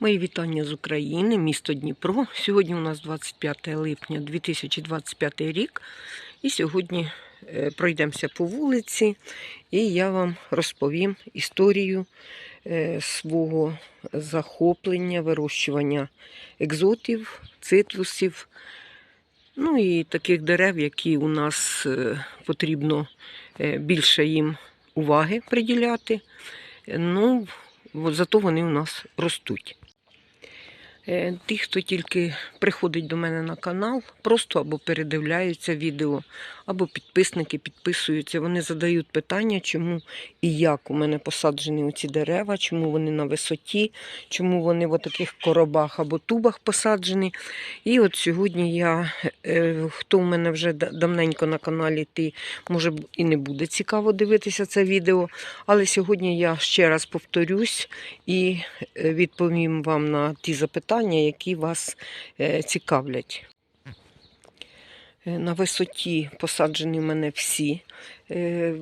Мої вітання з України, місто Дніпро. Сьогодні у нас 25 липня 2025 рік. І сьогодні е, пройдемося по вулиці, і я вам розповім історію е, свого захоплення, вирощування екзотів, цитрусів, ну і таких дерев, які у нас е, потрібно більше їм уваги приділяти. Ну, зато вони у нас ростуть. Е, Ті, хто тільки приходить до мене на канал, просто або передивляються відео, або підписники підписуються. Вони задають питання, чому і як у мене посаджені ці дерева, чому вони на висоті, чому вони в таких коробах або тубах посаджені. І от сьогодні я, е, хто у мене вже давненько на каналі, ти може і не буде цікаво дивитися це відео. Але сьогодні я ще раз повторюсь і е, відповім вам на ті запитання, які вас е, цікавлять. Е, На висоті посаджені в мене всі е,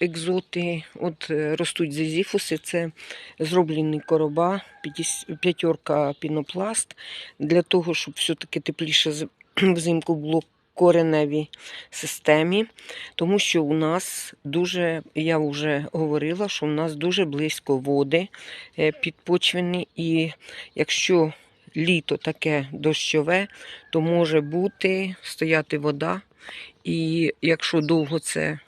екзоти. От ростуть зезіфуси, це зроблені короба, п'ятерка пінопласт, для того, щоб все-таки тепліше взимку було кореневій системі, тому що у нас дуже, я вже говорила, що у нас дуже близько води підпочвені, і якщо літо таке дощове, то може бути стояти вода, і якщо довго це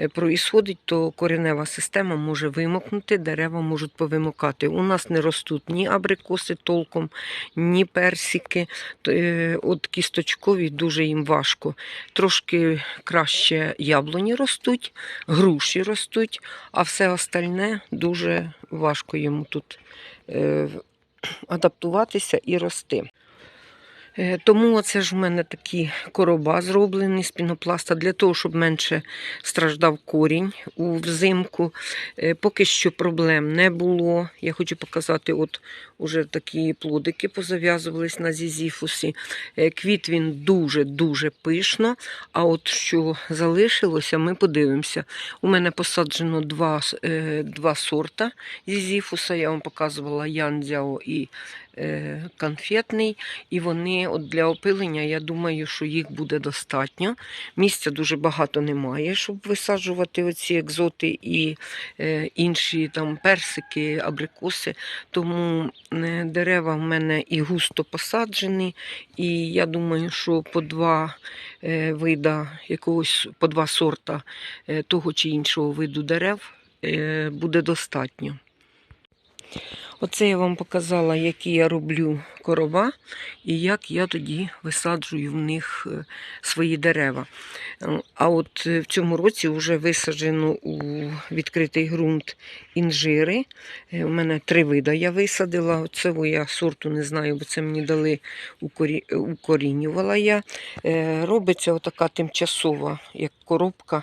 е, проїсходить, то коренева система може вимокнути, дерева можуть повимокати. У нас не ростуть ні абрикоси толком, ні персики. Е, От кісточкові дуже їм важко. Трошки краще яблуні ростуть, груші ростуть, а все остальне дуже важко йому тут е, адаптуватися і рости. Е, Тому це ж в мене такі короба зроблені з пінопласта для того, щоб менше страждав корінь у взимку. Е, Поки що проблем не було. Я хочу показати, от уже такі плодики позав'язувались на зізіфусі. Е, Квіт він дуже-дуже пишно. А от що залишилося, ми подивимося. У мене посаджено два, два сорта зізіфуса. Я вам показувала Янзяо і конфетний. І вони от для опилення, я думаю, що їх буде достатньо. Місця дуже багато немає, щоб висаджувати оці екзоти і е, інші там персики, абрикоси. Тому е, дерева в мене і густо посаджені, і я думаю, що по два е, вида якогось по два сорта е, того чи іншого виду дерев е, буде достатньо. Оце я вам показала, які я роблю короба і як я тоді висаджую в них е, свої дерева. Е, А от е, в цьому році вже висаджено у відкритий ґрунт інжири. У мене три вида я висадила. Цього я сорту не знаю, бо це мені дали укорінювала я. Робиться отака тимчасова, як коробка,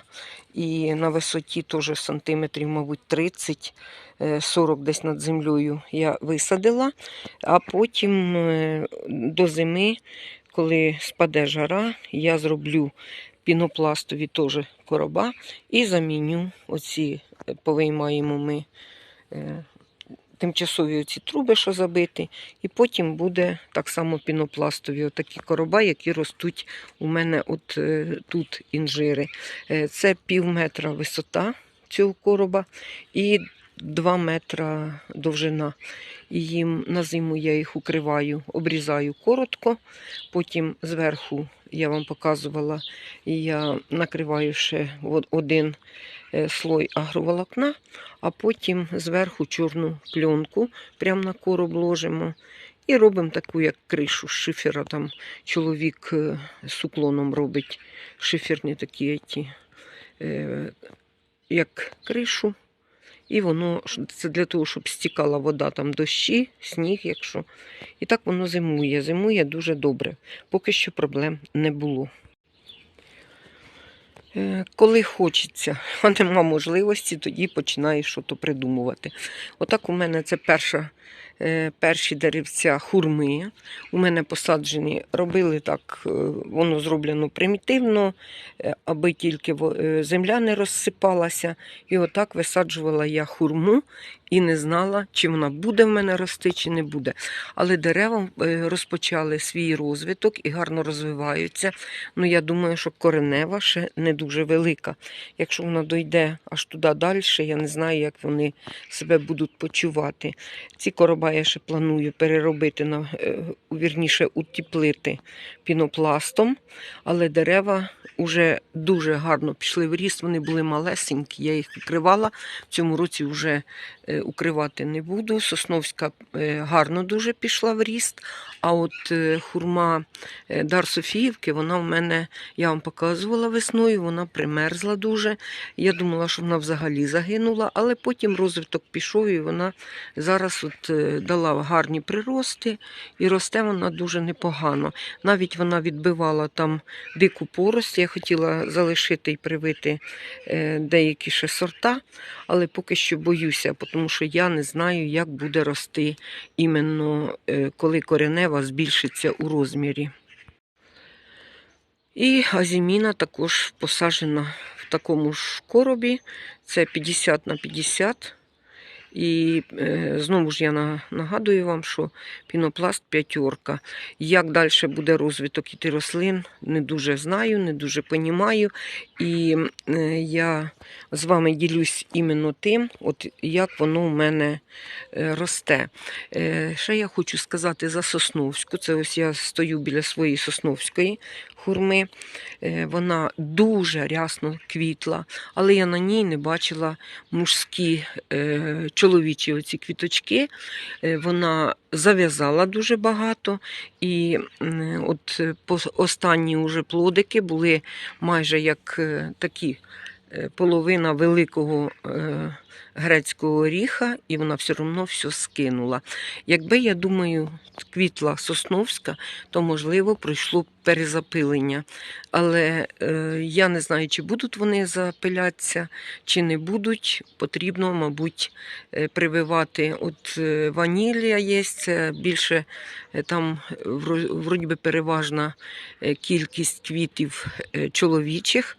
і на висоті теж сантиметрів, мабуть, 30. е, 40 десь над землею я висадила, а потім е, до зими, коли спаде жара, я зроблю пінопластові теж короба і заміню оці, е, повиймаємо ми е, тимчасові оці труби, що забиті, і потім буде так само пінопластові отакі короба, які ростуть у мене от е, тут інжири. Е, Це пів метра висота цього короба і 2 метра довжина. І їм на зиму я їх укриваю, обрізаю коротко. Потім зверху я вам показувала, я накриваю ще один е, слой агроволокна, а потім зверху чорну пленку прямо на короб ложимо. І робимо таку, як кришу з шифера. Там чоловік е, з уклоном робить шиферні такі, е, як кришу. І воно це для того, щоб стікала вода, там дощі, сніг, якщо. І так воно зимує. Зимує дуже добре. Поки що проблем не було. Е, Коли хочеться, а нема можливості, тоді починаєш щось придумувати. Отак у мене це перша, перші деревця хурми. У мене посаджені, робили так, е, воно зроблено примітивно, е, аби тільки е, земля не розсипалася. І отак висаджувала я хурму і не знала, чи вона буде в мене рости, чи не буде. Але дерева е, розпочали свій розвиток і гарно розвиваються. Ну, я думаю, що коренева ще не дуже велика. Якщо вона дойде аж туди далі, я не знаю, як вони себе будуть почувати. Ці короба я ще планую переробити на е, вірніше утеплити пінопластом, але дерева вже дуже гарно пішли в ріст. Вони були малесенькі, я їх укривала. В цьому році вже е, укривати не буду. Сосновська е, гарно дуже пішла в ріст. А от е, хурма е, Дар Софіївки, вона в мене, я вам показувала весною, вона примерзла дуже. Я думала, що вона взагалі загинула, але потім розвиток пішов і вона зараз от е, дала гарні прирости і росте вона дуже непогано. Навіть вона відбивала там дику порость. Я хотіла залишити і привити деякі ще сорта, але поки що боюся, тому що я не знаю, як буде рости іменно коли коренева збільшиться у розмірі. І азіміна також посаджена в такому ж коробі. Це 50 на 50. І е, знову ж я нагадую вам, що пінопласт п'ятерка. Як далі буде розвиток іти рослин, не дуже знаю, не дуже понімаю. І е, я з вами ділюсь іменно тим, от як воно у мене е, росте. Ще я хочу сказати за Сосновську. Це ось я стою біля своєї Сосновської хурми. Е, вона дуже рясно квітла, але я на ній не бачила мужські е, чоловічі оці квіточки. Е, вона зав'язала дуже багато. І от останні уже плодики були майже як такі. Е, Половина великого е, грецького оріха, і вона все одно все скинула. Якби, я думаю, квітла Сосновська, то, можливо, пройшло перезапилення. Але е, я не знаю, чи будуть вони запилятися, чи не будуть. Потрібно, мабуть, прививати. От ванілія є, це більше там вроді би переважна кількість квітів чоловічих.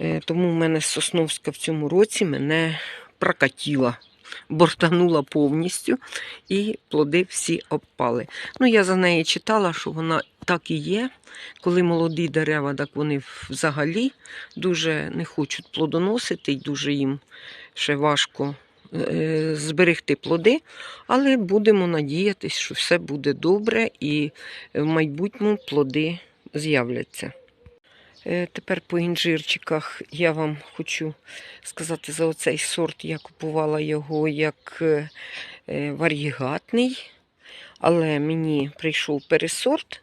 Е, Тому в мене Сосновська в цьому році мене прокатіла, бортанула повністю, і плоди всі обпали. Ну, я за неї читала, що вона так і є. Коли молоді дерева, так вони взагалі дуже не хочуть плодоносити, і дуже їм ще важко е, зберегти плоди. Але будемо надіятися, що все буде добре і в майбутньому плоди з'являться. Е, Тепер по інжирчиках я вам хочу сказати за оцей сорт. Я купувала його як е, е, варігатний, але мені прийшов пересорт.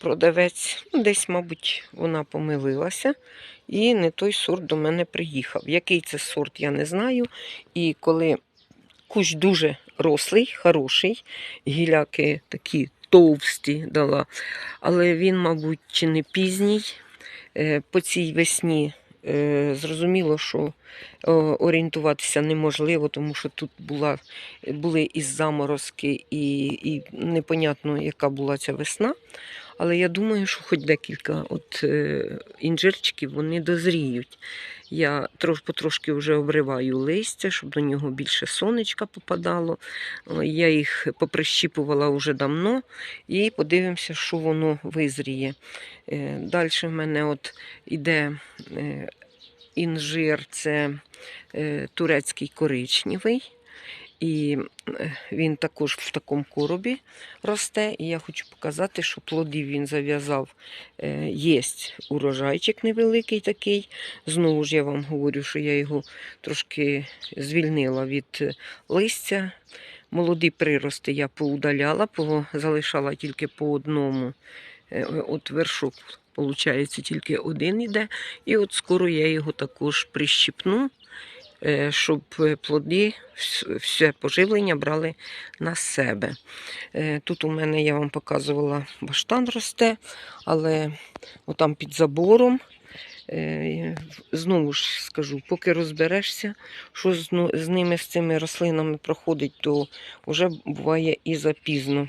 Продавець, ну, десь, мабуть, вона помилилася, і не той сорт до мене приїхав. Який це сорт, я не знаю. І коли кущ дуже рослий, хороший, гіляки такі товсті дала, але він, мабуть, чи не пізній. Е, По цій весні е, зрозуміло, що е, орієнтуватися неможливо, тому що тут була, були і заморозки, і, і непонятно, яка була ця весна. Але я думаю, що хоч декілька от, е, інжирчиків вони дозріють. Я трош, потрошки вже обриваю листя, щоб до нього більше сонечка попадало. Я їх поприщіпувала вже давно і подивимося, що воно визріє. Далі в мене от іде е, інжир, це е, турецький коричневий. І е, він також в такому коробі росте. І я хочу показати, що плодів він зав'язав. Е, Є урожайчик невеликий такий. Знову ж я вам говорю, що я його трошки звільнила від е, листя. Молоді прирости я поудаляла, залишала тільки по одному. От вершок, виходить, тільки один іде. І от скоро я його також прищіпну, щоб е, плоди, все поживлення брали на себе. Е, Тут у мене я вам показувала баштан росте, але отам під забором Е, Знову ж скажу, поки розберешся, що з ними, з цими рослинами проходить, то вже буває і запізно.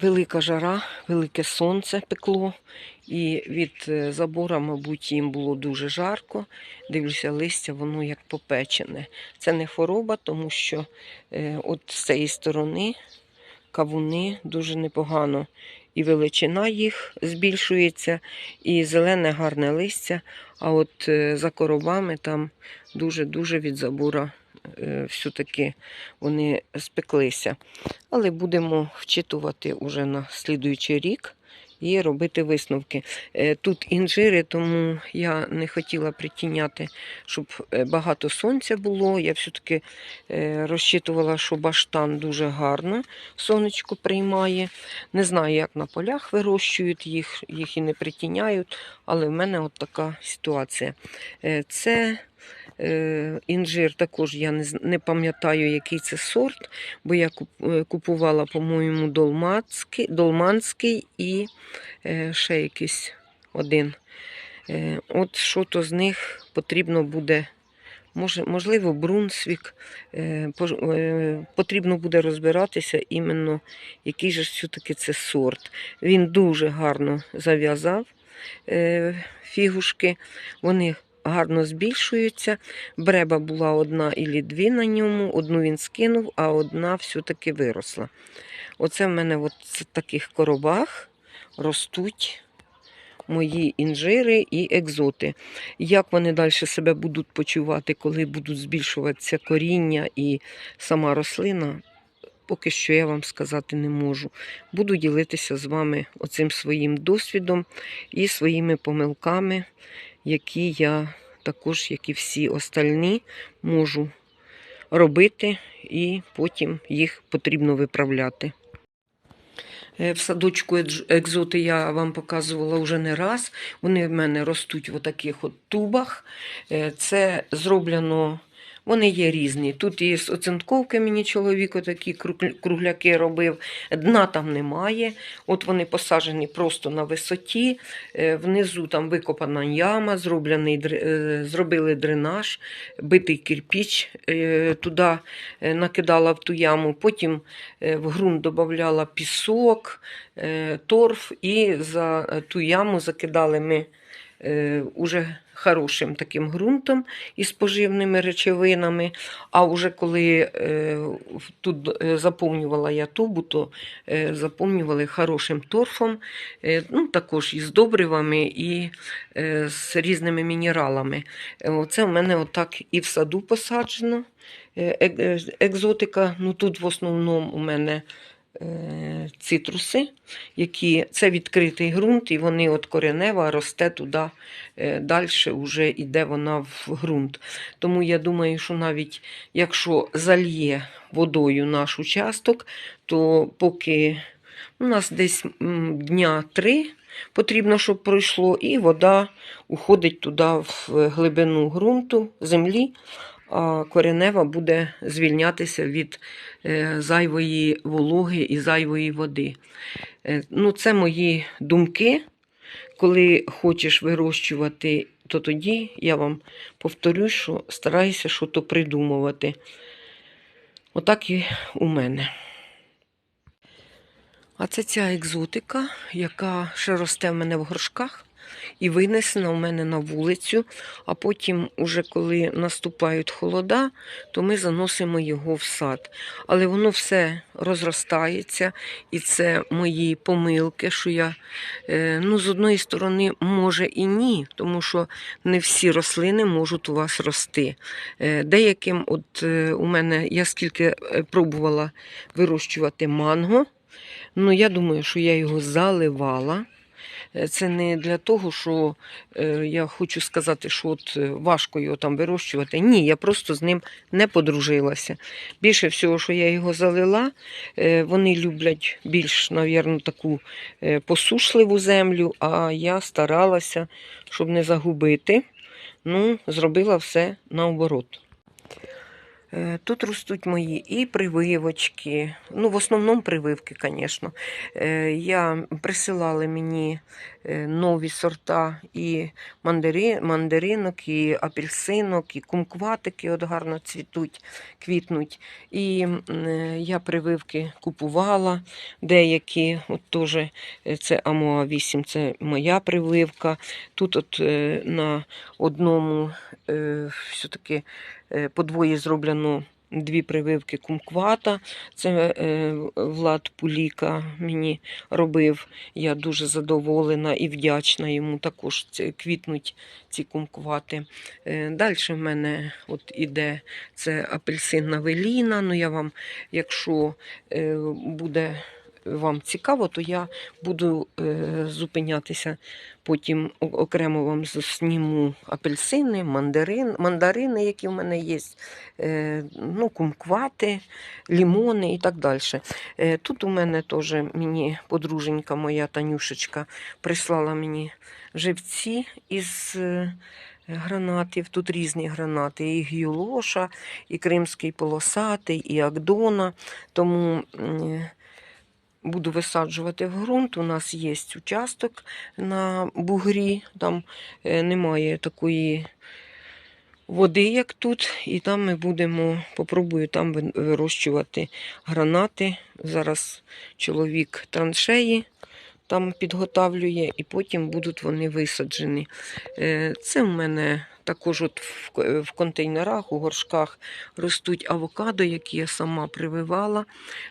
Велика жара, велике сонце пекло, і від е, забора, мабуть, їм було дуже жарко. Дивлюся, листя, воно як попечене. Це не хвороба, тому що е, от з цієї сторони кавуни дуже непогано. І величина їх збільшується, і зелене гарне листя. А от е, за коробами там дуже-дуже від забора все-таки вони спеклися. Але будемо вчитувати уже на слідуючий рік і робити висновки. Е, Тут інжири, тому я не хотіла притіняти, щоб е, багато сонця було. Я все-таки е, розчитувала, що баштан дуже гарно сонечко приймає. Не знаю, як на полях вирощують їх, їх і не притіняють, але в мене от така ситуація. Е, Це е, інжир також я не, пам'ятаю, який це сорт, бо я е, купувала, по-моєму, долмацький, долманський і е, ще якийсь один. Е, от що то з них потрібно буде. Можливо, Брунсвік. Е, е, потрібно буде розбиратися іменно, який же все-таки це сорт. Він дуже гарно зав'язав е, фігушки. Вони гарно збільшуються. Бреба була одна і дві на ньому, одну він скинув, а одна все-таки виросла. Оце в мене от в таких коробах ростуть мої інжири і екзоти. Як вони далі себе будуть почувати, коли будуть збільшуватися коріння і сама рослина, поки що я вам сказати не можу. Буду ділитися з вами оцим своїм досвідом і своїми помилками, які я також, як і всі остальні, можу робити, і потім їх потрібно виправляти. Е, В садочку екзоти я вам показувала вже не раз. Вони в мене ростуть в таких от тубах. Е, Це зроблено. Вони є різні. Тут є з оцинковки мені чоловік такі кругляки робив. Дна там немає. От вони посаджені просто на висоті. Е, Внизу там викопана яма, зроблений, е, зробили дренаж, битий кирпіч е, туди накидала в ту яму. Потім в ґрунт додавала пісок, торф, і за ту яму закидали ми уже хорошим таким ґрунтом із поживними речовинами. А вже коли е, тут е, заповнювала я тубу, то е, заповнювали хорошим торфом, е, ну, також із добривами і е, з різними мінералами. Е, Оце в мене отак і в саду посаджено. Е, ек- е, Екзотика, ну тут в основному у мене е, цитруси, які це відкритий ґрунт, і вони от коренева росте туди е, далі, вже йде вона в ґрунт. Тому я думаю, що навіть якщо зальє водою наш участок, то поки у нас десь дня три потрібно, щоб пройшло, і вода уходить туди в глибину ґрунту, землі, а коренева буде звільнятися від е, зайвої вологи і зайвої води. Е, Ну, це мої думки. Коли хочеш вирощувати, то тоді я вам повторю, що старайся щось придумувати. Отак і у мене. А це ця екзотика, яка ще росте в мене в горшках і винесена в мене на вулицю. А потім, уже коли наступають холода, то ми заносимо його в сад. Але воно все розростається, і це мої помилки, що я е, ну, з одної сторони, може і ні, тому що не всі рослини можуть у вас рости. Е, Деяким, от е, у мене я скільки пробувала вирощувати манго. Ну, я думаю, що я його заливала. Е, Це не для того, що е, я хочу сказати, що от е, важко його там вирощувати. Ні, я просто з ним не подружилася. Більше всього, що я його залила, вони люблять більш, навірно, таку посушливу землю, а я старалася, щоб не загубити. Ну, зробила все наоборот. Е, Тут ростуть мої і прививочки. Ну, в основному прививки, звісно. Я присилали мені е, нові сорта і мандари, мандаринок, і апельсинок, і кумкватики от гарно цвітуть, квітнуть. І е, я прививки купувала деякі. От теж е, це Амоа 8, це моя прививка. Тут от е, на одному е, все-таки е, подвоє зроблено дві прививки кумквата. Це е, Влад Пуліка мені робив. Я дуже задоволена і вдячна йому. Також квітнуть ці кумквати. Е, Далі в мене от іде це апельсинна веліна. Ну я вам, якщо е, буде вам цікаво, то я буду е, зупинятися. Потім окремо вам зніму апельсини, мандарин, мандарини, які в мене є, е, ну, кумквати, лімони і так далі. Е, тут у мене теж мені подруженька моя Танюшечка прислала мені живці із. Гранатів, тут різні гранати, і гюлоша, і кримський полосатий, і Агдона. Тому буду висаджувати в ґрунт. У нас є участок на бугрі, там е, немає такої води, як тут. І там ми будемо, попробую там вирощувати гранати. Зараз чоловік траншеї там підготавлює, і потім будуть вони висаджені. Е, Це в мене також от в в контейнерах, у горшках ростуть авокадо, які я сама прививала.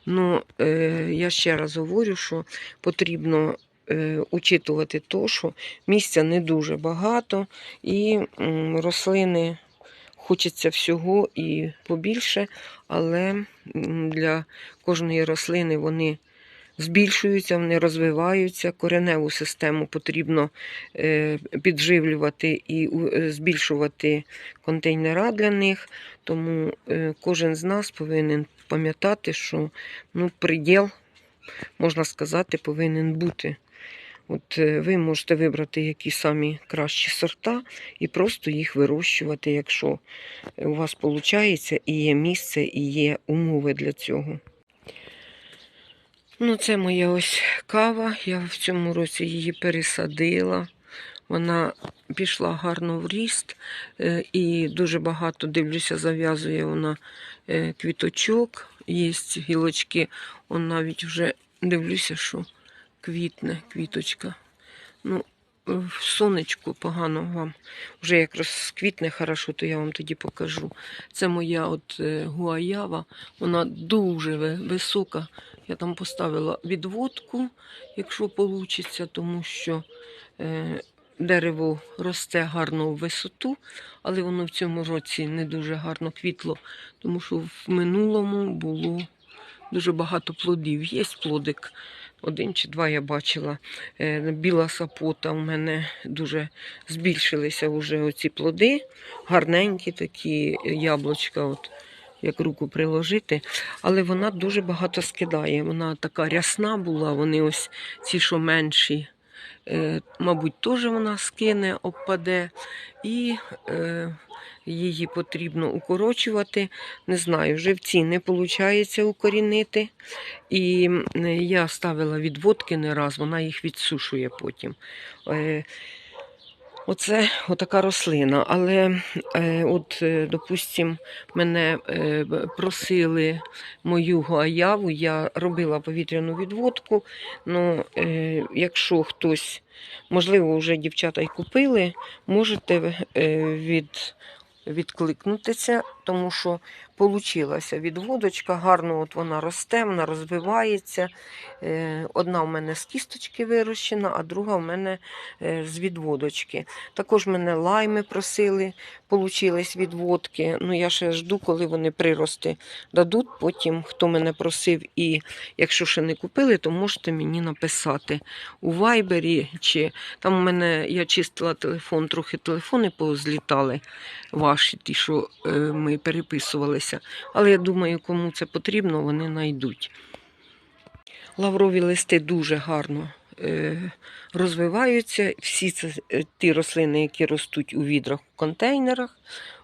Ну, е, я ще раз говорю, що потрібно е, учитувати то, що місця не дуже багато, і рослини хочеться всього і побільше, але для кожної рослини вони збільшуються, вони розвиваються. Кореневу систему потрібно е, підживлювати і е, збільшувати контейнера для них. Тому е, кожен з нас повинен пам'ятати, що ну, приділ, можна сказати, повинен бути. От ви можете вибрати які самі кращі сорта і просто їх вирощувати, якщо у вас виходить і є місце, і є умови для цього. Ну, це моя ось кава. Я в цьому році її пересадила. Вона пішла гарно в ріст е, і дуже багато, дивлюся, зав'язує вона е, квіточок. Є гілочки, он навіть вже дивлюся, що квітне квіточка. Ну, сонечку погано вам. Вже як розквітне хорошо, то я вам тоді покажу. Це моя от е, гуаява, вона дуже висока. Я там поставила відводку, якщо вийде, тому що е, дерево росте гарно в висоту, але воно в цьому році не дуже гарно квітло, тому що в минулому було дуже багато плодів. Є плодик, один чи два я бачила. Е, Біла сапота у мене дуже збільшилися вже оці плоди, гарненькі такі яблучка. От як руку приложити, але вона дуже багато скидає. Вона така рясна була, вони ось ці, що менші, е, мабуть, теж вона скине, обпаде, і е, її потрібно укорочувати. Не знаю, живці не виходить укорінити. І я ставила відводки не раз, вона їх відсушує потім. Е, Оце отака рослина. Але, е, от, е, мене е, просили мою гуаяву, я робила повітряну відводку. Ну, е, якщо хтось, можливо, вже дівчата й купили, можете е, від, відкликнутися, тому що получилася відводочка, гарно от вона росте, вона розвивається. Е, Одна в мене з кісточки вирощена, а друга в мене е, з відводочки. Також мене лайми просили, получились відводки. Ну, я ще жду, коли вони прирости дадуть. Потім, хто мене просив, і якщо ще не купили, то можете мені написати у вайбері. Чи там у мене я чистила телефон, трохи телефони позлітали ваші, ті, що е, ми переписувалися. Але я думаю, кому це потрібно, вони знайдуть. Лаврові листи дуже гарно е, розвиваються. Всі це е, ті рослини, які ростуть у відрах, у контейнерах.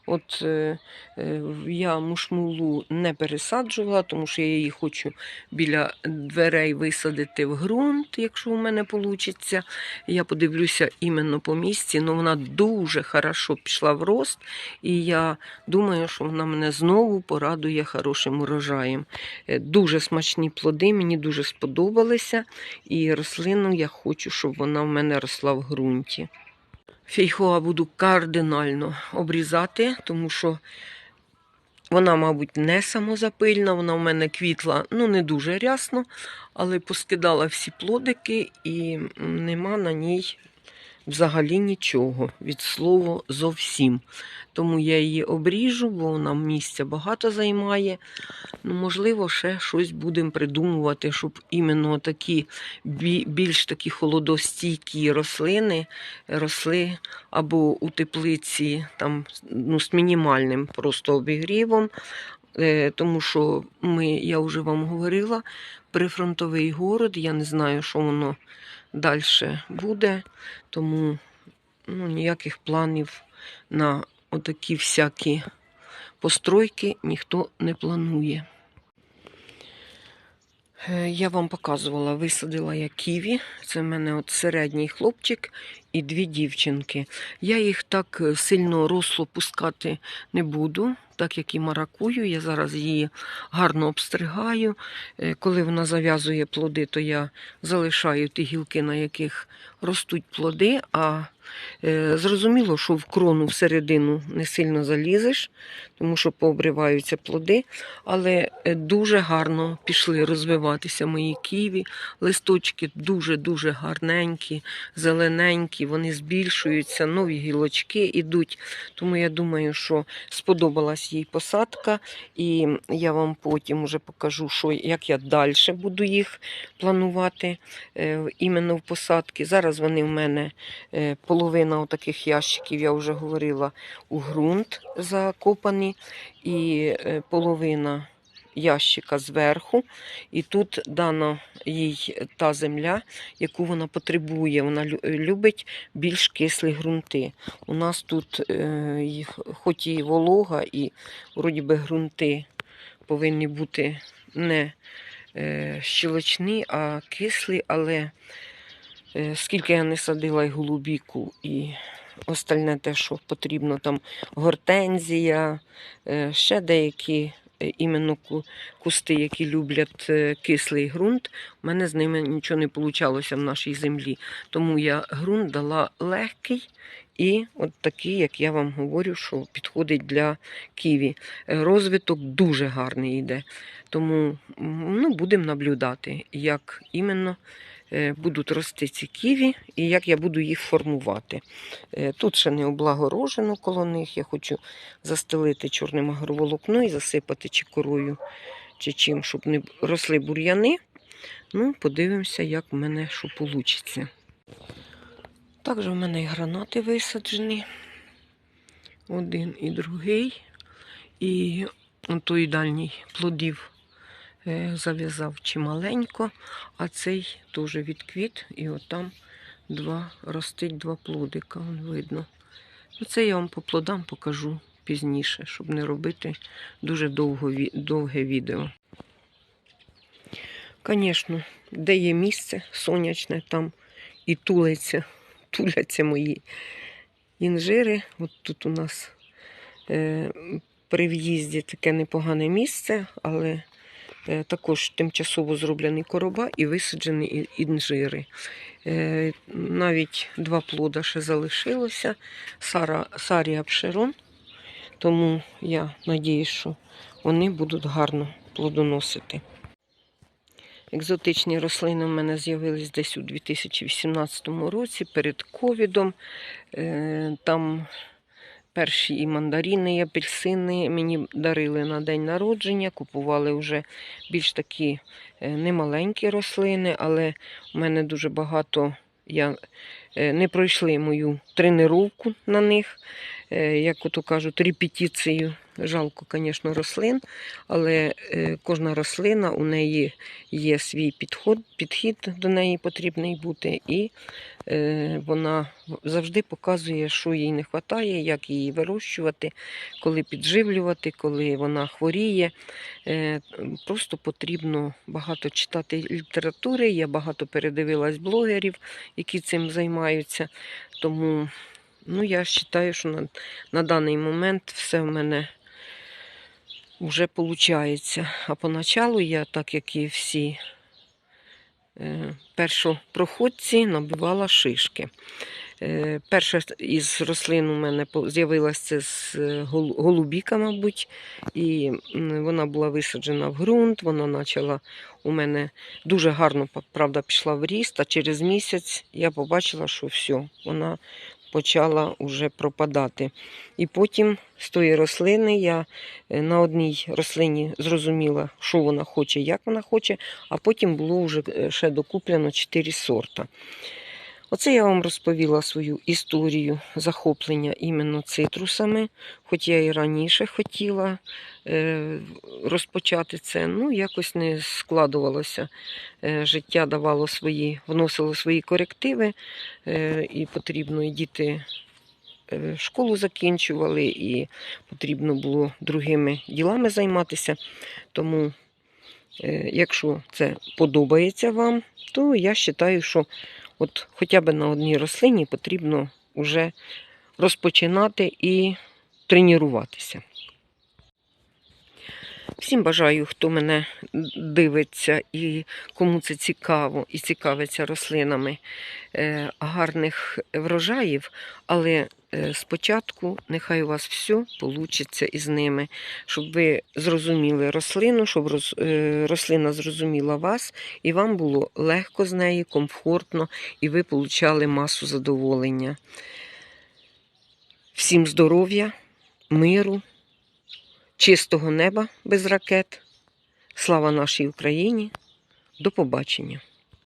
От е, е, я мушмулу не пересаджувала, тому що я її хочу біля дверей висадити в ґрунт, якщо у мене вийде. Я подивлюся іменно по місці, але вона дуже хорошо пішла в рост, і я думаю, що вона мене знову порадує хорошим урожаєм. Е, Дуже смачні плоди, мені дуже сподобалися, і рослину я хочу, щоб вона в мене росла в ґрунті. Фейхоа буду кардинально обрізати, тому що вона, мабуть, не самозапильна, вона в мене квітла ну, не дуже рясно, але поскидала всі плодики і нема на ній взагалі нічого від слова зовсім. Тому я її обріжу, бо вона місця багато займає. Ну, можливо, ще щось будемо придумувати, щоб іменно такі більш такі холодостійкі рослини росли або у теплиці там, ну, з мінімальним просто обігрівом. Е, Тому що ми, я вже вам говорила, прифронтовий город, я не знаю, що воно далі буде, тому ну, ніяких планів на отакі всякі постройки ніхто не планує. Е, Я вам показувала, висадила я ківі. Це в мене от середній хлопчик і дві дівчинки. Я їх так е, сильно росло пускати не буду, так як і маракую. Я зараз її гарно обстригаю. Е, Коли вона зав'язує плоди, то я залишаю ті гілки, на яких ростуть плоди. А зрозуміло, що в крону всередину не сильно залізеш, тому що пообриваються плоди. Але е, дуже гарно пішли розвиватися мої ківі. Листочки дуже-дуже гарненькі, зелененькі, вони збільшуються, нові гілочки йдуть. Тому я думаю, що сподобалась їй посадка, і я вам потім вже покажу, що, як я далі буду їх планувати е, іменно в посадки. Зараз вони в мене е, половина таких ящиків, я вже говорила, у ґрунт закопані, і е, половина ящика зверху. І тут дана їй та земля, яку вона потребує. Вона любить більш кислі ґрунти. У нас тут е, хоч і волога, і вроді би ґрунти повинні бути не е, щелочні, а кислі, але скільки я не садила і голубіку, і остальне те, що потрібно, там гортензія, е, ще деякі е, іменно кусти, які люблять е, кислий ґрунт, у мене з ними нічого не вийшло в нашій землі. Тому я ґрунт дала легкий і от такий, як я вам говорю, що підходить для ківі. Е, Розвиток дуже гарний йде. Тому ну, будемо наблюдати, як іменно е, будуть рости ці ківі і як я буду їх формувати. Е, Тут ще не облагорожено коло них. Я хочу застелити чорним агроволокно і засипати чи корою, чи чим, щоб не росли бур'яни. Ну, подивимося, як в мене що вийде. Також в мене і гранати висаджені. Один і другий. І той дальній плодів е, зав'язав чималенько, а цей теж відквіт, і отам два ростить два плодика, вон видно. Ну, це я вам по плодам покажу пізніше, щоб не робити дуже довго, довге відео. Звісно, де є місце сонячне, там і тулиться, туляться мої інжири. От тут у нас е, при в'їзді таке непогане місце, але е, також тимчасово зроблені короба і висаджені інжири. Е, навіть два плода ще залишилося. Сара, Сарія Пшерон. Тому я надіюсь, що вони будуть гарно плодоносити. Екзотичні рослини в мене з'явились десь у 2018 році перед ковідом. Е, Там перші і мандарини, і апельсини мені дарили на день народження. Купували вже більш такі е, немаленькі рослини, але в мене дуже багато. Я е, не пройшли мою тренировку на них, е, як ото кажуть, репетицію жалко, звісно, рослин, але е, кожна рослина у неї є свій підход, підхід до неї потрібний бути, і е, вона завжди показує, що їй не вистачає, як її вирощувати, коли підживлювати, коли вона хворіє. Е, Просто потрібно багато читати літератури. Я багато передивилась блогерів, які цим займаються. Тому ну, я вважаю, що на, на даний момент все в мене вже виходить. А поначалу я, так як і всі е, першопроходці, набивала шишки. Е, Перша із рослин у мене з'явилася з е, голубіка, мабуть, і вона була висаджена в ґрунт, вона почала у мене дуже гарно, правда, пішла в ріст, а через місяць я побачила, що все, вона почала вже пропадати. І потім з тої рослини я е, на одній рослині зрозуміла, що вона хоче, як вона хоче, а потім було вже е, ще докуплено 4 сорта. Оце я вам розповіла свою історію захоплення іменно цитрусами, хоч я і раніше хотіла е, розпочати це, ну якось не складувалося. Е, життя давало свої, вносило свої корективи, е, і потрібно і діти школу закінчували, і потрібно було другими ділами займатися. Тому, якщо це подобається вам, то я вважаю, що от хоча б на одній рослині потрібно вже розпочинати і тренуватися. Всім бажаю, хто мене дивиться і кому це цікаво і цікавиться рослинами е, гарних врожаїв, але спочатку нехай у вас все вийде із ними, щоб ви зрозуміли рослину, щоб е, рослина зрозуміла вас, і вам було легко з нею, комфортно, і ви получали масу задоволення. Всім здоров'я, миру, чистого неба без ракет. Слава нашій Україні! До побачення!